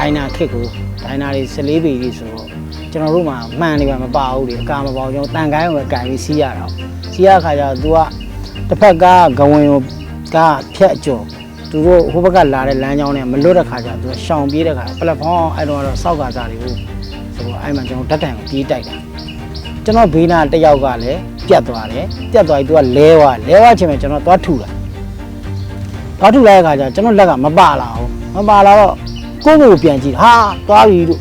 ဒိုင်နာခစ်ကိုဒိုင်နာတွေ14ပေကြီးဆိုတော့ကျွန်တော်တို့မှာမှန်နေပါမပါဘူးလေအကာမပေါအောင်ကျွန်တော်တန်ကိုင်းကိုကန်ပြီးစီးရတော့စီးရခါကျတော့ तू ကတစ်ဖက်ကဂဝင်ကိုကဖြတ်ကြော်သူတို့ဟိုဘက်ကလာတဲ့လမ်းကြောင်းနဲ့မလွတ်တဲ့ခါကျသူကရှောင်ပြေးတဲ့ခါပလက်ဖောင်းအဲ့တော့ကတော့စောက်ကစားတွေကိုဆိုတော့အဲ့မှာကျွန်တော်ဓာတ်တန်ကိုပြေးတိုက်တာကျွန်တော်ဘေးနာတယောက်ကလည်းပြတ်သွားတယ်ပြတ်သွားပြီးသူကလဲသွားလဲသွားချိန်မှာကျွန်တော်သွားထူတာသွားထူလိုက်တဲ့ခါကျကျွန်တော်လက်ကမပါလာဘူးမပါလာတော့ ကိုယ့်ကိုယ်ပြန်ကြည့်ဟာသွားပြီလို့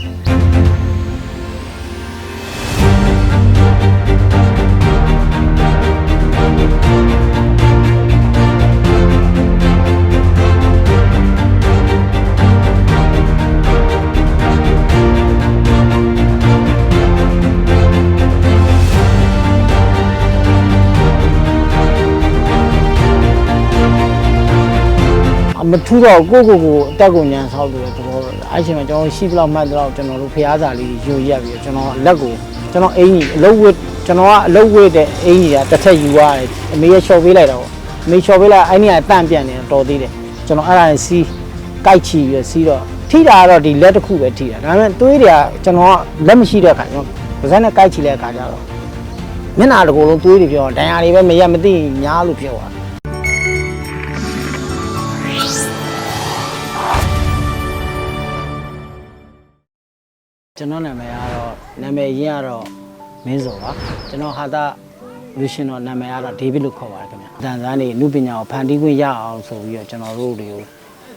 မထူးတော့ကိုယ့်ကိုယ်ကိုအတက်ကိုညံဆောက်လို့တဲ့သဘောပဲအဲ့ချိန်မှာကျွန်တော်ရှိသလောက်မှတ်သလောက်ကျွန်တော်တို့ဖျားစာလေးယူရက်ပြီးတော့ကျွန်တော်လက်ကိုကျွန်တော်အင်ကြီးအလုပ်ဝတ်ကျွန်တော်ကအလုပ်ဝတ်တဲ့အင်ကြီးကတစ်ထက်ယူရတယ်အမေရလျှော်ပေးလိုက်တော့အမေလျှော်ပေးလိုက်အဲ့ဒီကတန့်ပြန်နေတော်သေးတယ်ကျွန်တော်အဲ့ဒါနဲ့စီးကြိုက်ချီပြီးတော့စီးတော့ထိတာကတော့ဒီလက်တစ်ခုပဲထိတာဒါပေမဲ့သွေးတွေကကျွန်တော်ကလက်မရှိတဲ့အခါကျွန်တော်ပါးစပ်နဲ့ကြိုက်ချီတဲ့အခါကျတော့မျက်နှာတစ်ကိုယ်လုံးသွေးတွေပြောဒဏ်ရာတွေပဲမရက်မသိညားလို့ပြောတာ ကျွန်တော်နာမည်ကတော့နာမည်ရင်းကတော့မင်းစောပါကျွန်တော်ဟာတာလူရှင်တော့နာမည်ကတော့ဒေးဗစ်လို့ခေါ်ပါတယ်ခင်ဗျာတန်ဆန်းနေနုပညာကိုဖန်တီးခွင့်ရအောင်ဆိုပြီးတော့ကျွန်တော်တို့တွေကို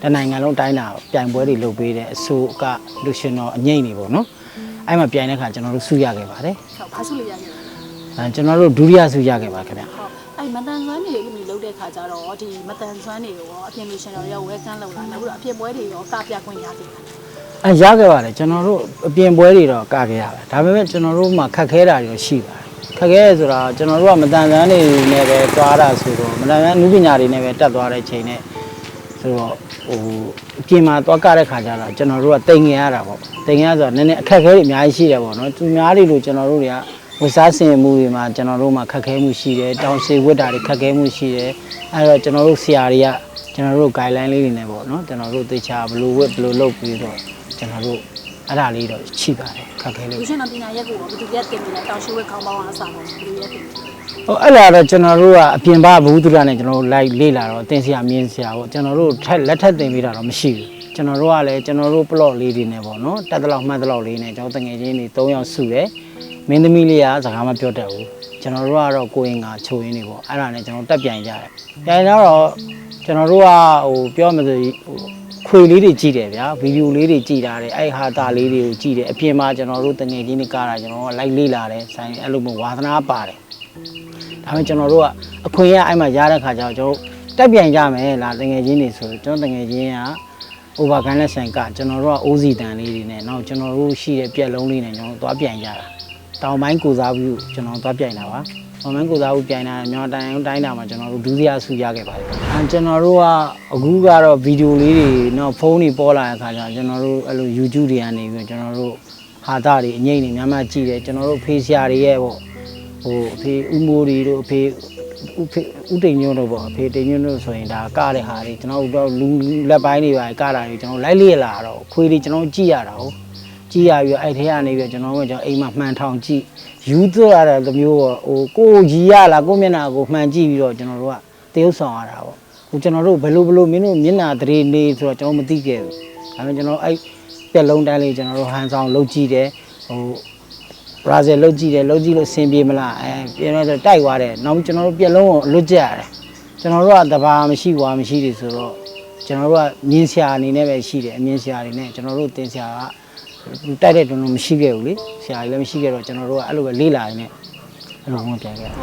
တနိုင်ငံလုံးတိုင်းတာပြိုင်ပွဲတွေလုပ်ပေးတဲ့အဆိုကလူရှင်တော့အငိမ့်နေပေါ့နော်အဲ့မှာပြိုင်တဲ့ခါကျွန်တော်တို့ဆုရခဲ့ပါတယ်ဟုတ်ဘာစုလို့ရခဲ့လဲအဲကျွန်တော်တို့ဒုတိယဆုရခဲ့ပါခင်ဗျာဟုတ်အဲ့မတန်ဆွမ်းတွေမိလုပ်တဲ့ခါကျတော့ဒီမတန်ဆွမ်းတွေရောအပြင်လူရှင်တော်ရောဝဲကန်းလောက်လာနောက်ပြီးတော့အပြင်ပွဲတွေရောကပြခွင့်ရသေးတယ် အဲရခဲ့ပါတယ်ကျွန်တော်တို့အပြင်ပွဲတွေတော့ကခဲ့ရပါတယ်ဒါပေမဲ့ကျွန်တော်တို့မှာခက်ခဲတာတွေတော့ရှိပါတယ်ခက်ခဲရဆိုတာကျွန်တော်တို့ကမတန်ဆန်းတွေနဲ့ပဲတွားတာဆိုတော့မတန်ဆန်းနုပညာတွေနဲ့ပဲတက်သွားတဲ့ချိန်နဲ့ဆိုတော့ဟိုအပြင်မှာတွားကတဲ့ခါကျတော့ကျွန်တော်တို့ကတိမ်ငင်ရတာပေါ့တိမ်ငင်ရဆိုတော့နည်းနည်းအခက်ခဲတွေအများကြီးရှိတယ်ပေါ့နော်သူများတွေလို့ကျွန်တော်တို့တွေကဝစားစင်မှုတွေမှာကျွန်တော်တို့မှာခက်ခဲမှုရှိတယ်တောင်စေဝတ်တာတွေခက်ခဲမှုရှိတယ်အဲတော့ကျွန်တော်တို့ဆရာတွေက ကျွန်တော်တို့ guideline လေးတွေနဲ့ပေါ့နော်ကျွန်တော်တို့သေချာဘယ်လိုဝတ်ဘယ်လိုလုပ်ပြီးတော့ကျွန်တော်တို့အဲ့ဒါလေးတော့ရှိပါတယ်ခက်ခဲလို့လူရှင်တော်ပညာရက်ကိုဘယ်သူရက်တင်နေလဲတောင်ရှိဝဲခေါင်းပေါင်းအားစားတော့ဘယ်သူရက်တင်လဲဟိုအဲ့လာတော့ကျွန်တော်တို့ကအပြင်ပဘဝုဒ္ဓရနဲ့ကျွန်တော်တို့လိုက်လေ့လာတော့တင်ဆရာမြင်းဆရာပေါ့ကျွန်တော်တို့ထက်လက်ထက်တင်ပေးတာတော့မရှိဘူးကျွန်တော်တို့ကလည်းကျွန်တော်တို့ plot လေးတွေနဲ့ပေါ့နော်တက်တလောက်မှတ်တလောက်လေးနဲ့ကျွန်တော်တငယ်ချင်းတွေ၃ယောက်စုတယ်မင်းသမီးလေးကစကားမပြောတတ်ဘူးကျွန်တော်တို့ကတော့ကိုရင်ကချိုရင်းနေပေါ့အဲ့ဒါနဲ့ကျွန်တော်တက်ပြိုင်ကြတယ်ပြိုင်တော့ ကျွန်တော်တို့ကဟိုပြောမှဆိုဟိုခွေလေးတွေကြည့်တယ်ဗျာဗီဒီယိုလေးတွေကြည့်တာတယ်အဲ့ဟာတာလေးတွေကိုကြည့်တယ်အပြင်မှာကျွန်တော်တို့တငယ်ချင်းတွေကားတာကျွန်တော်ကလိုက်လေ့လာတယ်ဆိုင်အဲ့လိုမျိုးဝါသနာပါတယ်ဒါပေမဲ့ကျွန်တော်တို့ကအခွင့်အရေးအဲ့မှာရတဲ့ခါကျတော့ကျွန်တော်တို့တက်ပြိုင်ကြမယ်လားတငယ်ချင်းတွေဆိုကျွန်တော်တငယ်ချင်းက over gun လက်ဆန်ကကျွန်တော်တို့က OZ တန်လေးတွေနဲ့နောက်ကျွန်တော်တို့ရှိတဲ့ပြက်လုံးလေးနဲ့ကျွန်တော်တို့သွားပြိုင်ကြတာ တောင်ပိုင်းကိုစားဘူးကျွန်တော်သွားပြိုင်တာပါတောင်ပိုင်းကိုစားဘူးပြိုင်တာမြန်မာတိုင်းတိုင်းတာမှာကျွန်တော်တို့ဒုတိယဆုရခဲ့ပါတယ်အဲကျွန်တော်တို့ကအခုကတော့ဗီဒီယိုလေးတွေနောက်ဖုန်းတွေပေါ်လာတဲ့ခါကျတော့ကျွန်တော်တို့အဲ့လို YouTube တွေကနေပြီးကျွန်တော်တို့ဟာတာတွေအငိမ့်တွေများများကြည့်တယ်ကျွန်တော်တို့ဖေးဆရာတွေရဲ့ပေါ့ဟိုအဖေဦးမိုးရီတို့အဖေဦးဖေဦးတိမ်ညွန့်တို့ပေါ့အဖေတိမ်ညွန့်တို့ဆိုရင်ဒါကတဲ့ဟာတွေကျွန်တော်တို့လူလက်ပိုင်းတွေပါကတာတွေကျွန်တော်လိုက်လေလာတော့ခွေးတွေကျွန်တော်ကြည့်ရတာဟုတ် ကြည့်ရပြီးအဲ့ထဲကနေပြီးကျွန်တော်ကကျွန်တော်အိမ်မှာမှန်ထောင်ကြည့်ယူသွရတဲ့လိုမျိုးပေါ့ဟိုကိုကြီးရလားကိုမျက်နှာကိုမှန်ကြည့်ပြီးတော့ကျွန်တော်တို့ကတရုပ်ဆောင်ရတာပေါ့ဟိုကျွန်တော်တို့ဘယ်လိုဘယ်လိုမင်းတို့မျက်နှာတရေနေဆိုတော့ကျွန်တော်မသိခဲ့ဘူးဒါပေမဲ့ကျွန်တော်အဲ့ပြက်လုံးတန်းလေးကျွန်တော်တို့ဟန်ဆောင်လုပ်ကြည့်တယ်ဟိုဘရာဇီးလုတ်ကြည့်တယ်လုတ်ကြည့်လို့အဆင်ပြေမလားအဲပြင်တော့ဆိုတိုက်သွားတယ်နောက်ကျွန်တော်တို့ပြက်လုံးကိုလွတ်ကြရတယ်ကျွန်တော်တို့ကတဘာမရှိဘွားမရှိတယ်ဆိုတော့ကျွန်တော်တို့ကမြင်းဆရာအနေနဲ့ပဲရှိတယ်အမြင့်ဆရာအနေနဲ့ကျွန်တော်တို့တင်ဆရာက တိုက်တဲ့တုန်းကမရှိခဲ့ဘူးလေဆရာကြီးလည်းမရှိခဲ့တော့ကျွန်တော်တို့ကအဲ့လိုပဲလေးလာနေအဲ့လိုမှပြန်ခဲ့တာ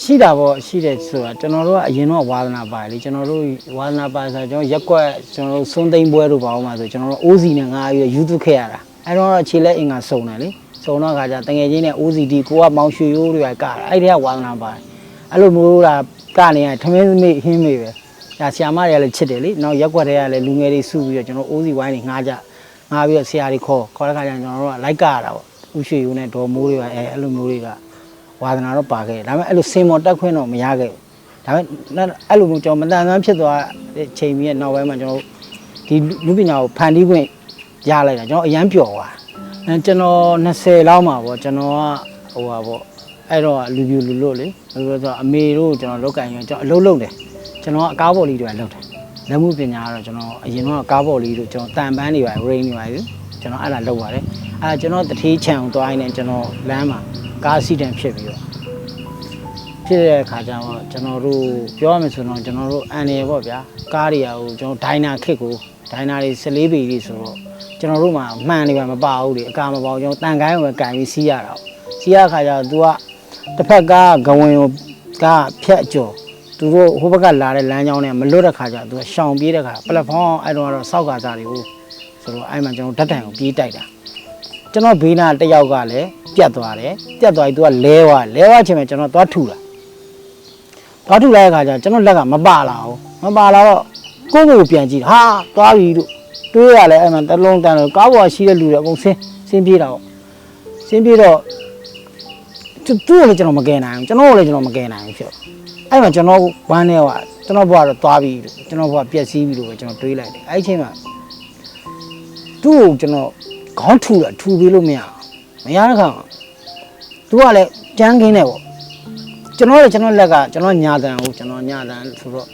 ရှိတာပေါ့ရှိတယ်ဆိုတာကျွန်တော်တို့ကအရင်တော့ဝါသနာပါတယ်လေကျွန်တော်တို့ဝါသနာပါဆိုကျွန်တော်ရက်ကွက်ကျွန်တော်တို့စွန်းသိမ်းပွဲတို့ပါအောင်ပါဆိုကျွန်တော်တို့အိုးစီနဲ့ငါပြီးယူသွခဲ့ရတာအဲ့တော့ခြေလက်အင်္ဂါစုံတယ်လေစုံတော့ခါကျတငယ်ချင်းနဲ့ OCD ကိုကမောင်ရွှေရိုးတွေကကတာအဲ့ဒီကဝါသနာပါတယ်အဲ့လိုမျိုးတာကနေရထမင်းမေးဟင်းမေးပဲဒါဆီယာမတွေကလည်းချစ်တယ်လေနောက်ရက်ကွက်တွေကလည်းလူငယ်တွေစုပြီးတော့ကျွန်တော် OC ဝိုင်းတွေငှားကြ ငှားပြီးတော့ဆရာတွေခေါ်ခေါ်တဲ့ခါကျကျွန်တော်တို့ကလိုက်ကရတာပေါ့ဥရွှေရိုးနဲ့ဒေါ်မိုးတွေကအဲအဲ့လိုမျိုးတွေကဝါသနာတော့ပါခဲ့တယ်ဒါပေမဲ့အဲ့လိုစင်မော်တက်ခွင့်တော့မရခဲ့ဘူးဒါပေမဲ့အဲ့လိုမျိုးကျွန်တော်မတန်ဆန်းဖြစ်သွားတဲ့ချိန်ကြီးရဲ့နောက်ပိုင်းမှာကျွန်တော်တို့ဒီလူပညာကိုဖန်တီးခွင့်ရလိုက်တာကျွန်တော်အရန်ပျော်သွားအဲကျွန်တော်20လောက်မှာပေါ့ကျွန်တော်ကဟိုပါပေါ့အဲ့တော့လူပြူလူလို့လေလူလို့ဆိုအမေတို့ကျွန်တော်လောက်ကင်ရင်ကျွန်တော်အလုပ်လုပ်တယ်ကျွန်တော်ကအကားပေါ်လေးတွေလုပ်တယ် လက်မှုပညာကတော့ကျွန်တော်အရင်တော့ကားပေါ်လေးတို့ကျွန်တော်တန်ပန်းတွေပါ rain တွေပါကျွန်တော်အဲ့ဒါလုပ်ပါတယ်အဲ့ဒါကျွန်တော်တထေးချံကိုသွားရင်းနဲ့ကျွန်တော်လမ်းမှာကားအစီတန်ဖြစ်ပြီးတော့ဖြစ်တဲ့အခါကျတော့ကျွန်တော်တို့ပြောရမယ်ဆိုတော့ကျွန်တော်တို့အန်ရယ်ပေါ့ဗျာကားတွေကဟိုကျွန်တော်ဒိုင်နာခစ်ကိုဒိုင်နာတွေ14ပေကြီးဆိုတော့ကျွန်တော်တို့မှမှန်နေပါမပါဘူးလေအကာမပေါကျွန်တော်တန်ကိုင်းကိုပဲကင်ပြီးစီးရတာ။စီးရတဲ့အခါကျတော့ तू ကတစ်ဖက်ကဂဝင်ကိုကဖြတ်ကျော် သူတို့ဟိုဘက်ကလာတဲ့လမ်းကြောင်းနဲ့မလွတ်တဲ့ခါကျတော့ तू ကရှောင်ပြေးတဲ့ခါပလက်ဖောင်းအဲ့တော့ကတော့စောက်ကစားတွေကိုဆိုတော့အဲ့မှာကျွန်တော်ဓာတ်တိုင်ကိုပြေးတိုက်တာကျွန်တော်ဘေးနာတစ်ယောက်ကလည်းပြတ်သွားတယ်ပြတ်သွားပြီး तू ကလဲသွားလဲသွားချိန်မှာကျွန်တော်သွားထူတာသွားထူလိုက်တဲ့ခါကျကျွန်တော်လက်ကမပါလာဘူးမပါလာတော့ကိုယ့်ကိုယ်ပြန်ကြည့်ဟာသွားပြီလို့တွေးရလဲအဲ့မှာတလုံးတန်လို့ကားပေါ်ရှိတဲ့လူတွေအကုန်ဆင်းဆင်းပြေးတာပေါ့ဆင်းပြေးတော့သူသူ့ကိုလည်းကျွန်တော်မကယ်နိုင်ဘူးကျွန်တော်ကိုလည်းကျွန်တော်မကယ်နိုင်ဘူးဖြစ် အဲ့မှာကျွန်တော်ဝမ်းနေကကျွန်တော်ဘွားတော့သွားပြီလို့ကျွန်တော်ဘွားပျက်စီးပြီလို့ပဲကျွန်တော်တွေးလိုက်တယ်အဲ့ဒီချိန်မှာသူ့ကိုကျွန်တော်ခေါင်းထူတာထူပြီးလို့မရဘူးမရတဲ့ခါမှာသူကလည်းကြမ်းခင်းနေပေါ့ကျွန်တော်လည်းကျွန်တော်လက်ကကျွန်တော်ညာတန်ဟုတ်ကျွန်တော်ညာတန်ဆိုတော့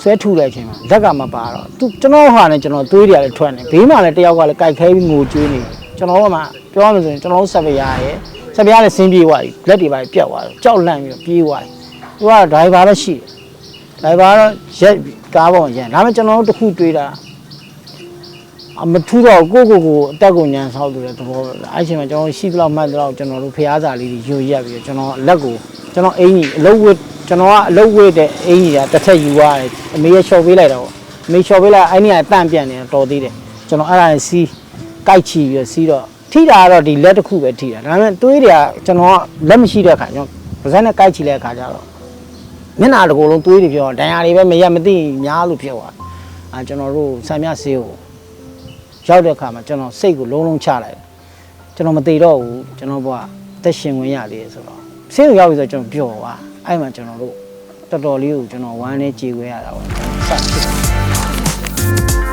ဆွဲထူတဲ့အချိန်မှာလက်ကမပါတော့သူကျွန်တော်ဟာနဲ့ကျွန်တော်သွေးတွေကလည်းထွက်နေဘေးမှာလည်းတယောက်ကလည်းကြိုက်ခဲပြီးငိုကြွေးနေကျွန်တော်ကမှပြောရမယ်ဆိုရင်ကျွန်တော်တို့ဆက်ပြရရဲ့ဆက်ပြရလည်းဆင်းပြေးသွားပြီလက်တွေပါပြတ်သွားတယ်ကြောက်လန့်ပြီးတော့ပြေးသွားတယ် သူကဒိုင်ဘာပဲရှိတယ်ဒိုင်ဘာတော့ရက်ကားပေါ်ရက်ဒါပေမဲ့ကျွန်တော်တို့တစ်ခုတွေးတာအမထူတော့ကိုကိုကိုအတက်ကိုညံဆောက်လို့တဲ့သဘောပဲအဲ့ချိန်မှာကျွန်တော်ရှိသလောက်မှတ်သလောက်ကျွန်တော်တို့ဖျားစာလေးတွေယူရက်ပြီးတော့ကျွန်တော်လက်ကိုကျွန်တော်အင်ကြီးအလုပ်ဝတ်ကျွန်တော်ကအလုပ်ဝတ်တဲ့အင်ကြီးကတစ်ထက်ယူရတယ်အမေရချော်ပေးလိုက်တာပေါ့အမေချော်ပေးလိုက်အဲ့ဒီကတန့်ပြန်နေတော်သေးတယ်ကျွန်တော်အဲ့ဒါနဲ့စီးကိုက်ချီပြီးတော့စီးတော့ထိတာကတော့ဒီလက်တစ်ခုပဲထိတာဒါပေမဲ့တွေးတွေကကျွန်တော်ကလက်မရှိတဲ့အခါကျွန်တော်ပါးစပ်နဲ့ကိုက်ချီတဲ့အခါကျတော့ မျက်နှာတစ်ကိုယ်လုံးတွေးတွေပြောဒဏ်ရာတွေပဲမရက်မသိများလို့ဖြစ်သွားအာကျွန်တော်တို့ဆံမြဆေးကိုရောက်တဲ့အခါမှာကျွန်တော်စိတ်ကိုလုံးလုံးချလိုက်တယ်ကျွန်တော်မသေးတော့ဘူးကျွန်တော်ဘကသက်ရှင်ဝင်ရသေးတယ်ဆိုတော့ဆေးကိုရောက်ပြီဆိုတော့ကျွန်တော်ပျော်သွားအဲ့မှာကျွန်တော်တို့တော်တော်လေးကိုကျွန်တော်ဝမ်းနဲ့ကြေခွဲရတာပေါ့စဖြစ်တယ်